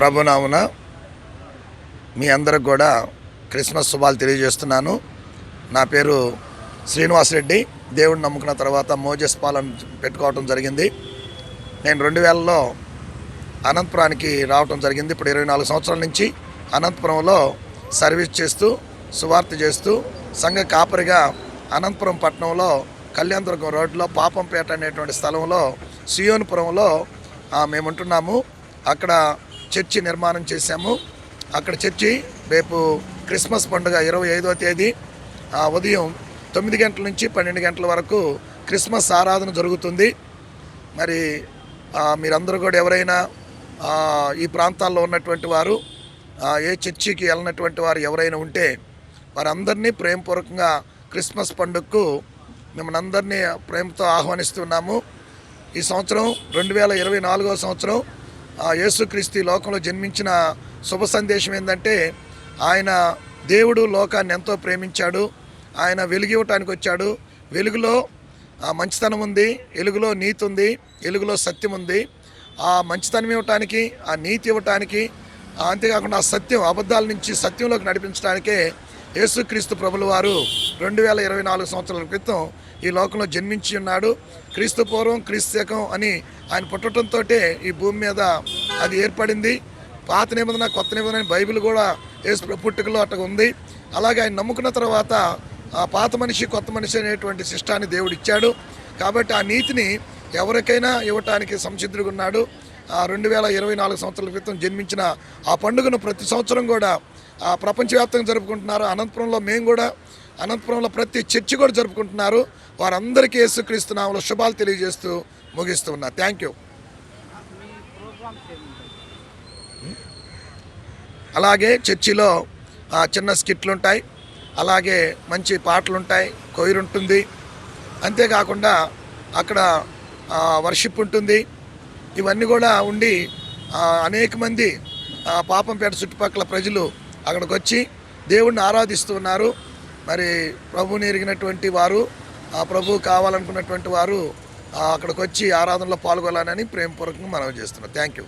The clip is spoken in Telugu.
ప్రభునామున మీ అందరికి కూడా క్రిస్మస్ శుభాలు తెలియజేస్తున్నాను. నా పేరు శ్రీనివాసరెడ్డి దేవుడిని నమ్ముకున్న తర్వాత మోజెస్ పాలన పెట్టుకోవటం జరిగింది. నేను రెండు వేలలో అనంతపురానికి రావటం జరిగింది. ఇప్పుడు ఇరవై నాలుగు సంవత్సరాల నుంచి అనంతపురంలో సర్వీస్ చేస్తూ సువార్త చేస్తూ సంఘ కాపరిగా అనంతపురం పట్టణంలో కళ్యాణదుర్గం రోడ్లో పాపంపేట అనేటువంటి స్థలంలో సియోనుపురంలో మేముంటున్నాము. మేము ఉంటున్నాము అక్కడ చర్చి నిర్మాణం చేశాము. అక్కడ చర్చి రేపు క్రిస్మస్ పండుగ ఇరవై ఐదవ తేదీ ఆ, ఉదయం తొమ్మిది గంటల నుంచి పన్నెండు గంటల వరకు క్రిస్మస్ ఆరాధన జరుగుతుంది. మరి మీరందరూ కూడా ఎవరైనా ఈ ప్రాంతాల్లో ఉన్నటువంటి వారు ఏ చర్చికి వెళ్ళినటువంటి వారు ఎవరైనా ఉంటే వారందరినీ ప్రేమపూర్వకంగా క్రిస్మస్ పండుగకు మిమ్మల్ని అందరినీ ప్రేమతో ఆహ్వానిస్తున్నాము. ఈ సంవత్సరం రెండు వేల ఇరవై నాలుగవ సంవత్సరం యేసుక్రీస్తు లోకంలో జన్మించిన శుభ సందేశం ఏంటంటే ఆయన దేవుడు లోకాన్ని ఎంతో ప్రేమించాడు. ఆయన వెలుగు ఇవ్వటానికి వచ్చాడు. వెలుగులో ఆ మంచితనం ఉంది. వెలుగులో నీతి ఉంది. వెలుగులో సత్యం ఉంది. ఆ మంచితనం ఇవ్వటానికి ఆ నీతి ఇవ్వటానికి అంతేకాకుండా ఆ సత్యం అబద్ధాల నుంచి సత్యంలోకి నడిపించడానికే యేసుక్రీస్తు ప్రభుల వారు రెండు వేల ఇరవై నాలుగు సంవత్సరాల క్రితం ఈ లోకంలో జన్మించి ఉన్నాడు. క్రీస్తు పూర్వం క్రీస్తు శకం అని ఆయన పుట్టడంతో ఈ భూమి మీద అది ఏర్పడింది. పాత నిబంధన కొత్త నిబంధన బైబిల్ కూడా యేసు పుట్టుకలో అట్ట ఉంది. అలాగే ఆయన నమ్ముకున్న తర్వాత ఆ పాత మనిషి కొత్త మనిషి అనేటువంటి శిష్టాన్ని దేవుడు ఇచ్చాడు. కాబట్టి ఆ నీతిని ఎవరికైనా ఇవ్వటానికి సంసిద్ధుడుగా ఉన్నాడు. ఆ రెండు వేల ఇరవై నాలుగు సంవత్సరాల క్రితం జన్మించిన ఆ పండుగను ప్రతి సంవత్సరం కూడా ప్రపంచవ్యాప్తంగా జరుపుకుంటున్నారు. అనంతపురంలో మేము కూడా అనంతపురంలో ప్రతి చర్చి కూడా జరుపుకుంటున్నారు. వారందరికీ యేసుక్రీస్తు నామలో శుభాలు తెలియజేస్తూ ముగిస్తూ ఉన్నా. Thank you. అలాగే చర్చిలో చిన్న స్కిట్లు ఉంటాయి. అలాగే మంచి పాటలు ఉంటాయి. కొయిర్ ఉంటుంది. అంతేకాకుండా అక్కడ వర్షిప్ ఉంటుంది. ఇవన్నీ కూడా ఉండి అనేక మంది పాపంపేట చుట్టుపక్కల ప్రజలు అక్కడికి వచ్చి దేవుణ్ణి ఆరాధిస్తున్నారు మరి ప్రభుని ఎరిగినటువంటి వారు ఆ ప్రభు కావాలనుకున్నటువంటి వారు అక్కడికి వచ్చి ఆరాధనలో పాల్గొనాలని ప్రేమపూర్వకంగా మనవి చేస్తున్నాం. Thank you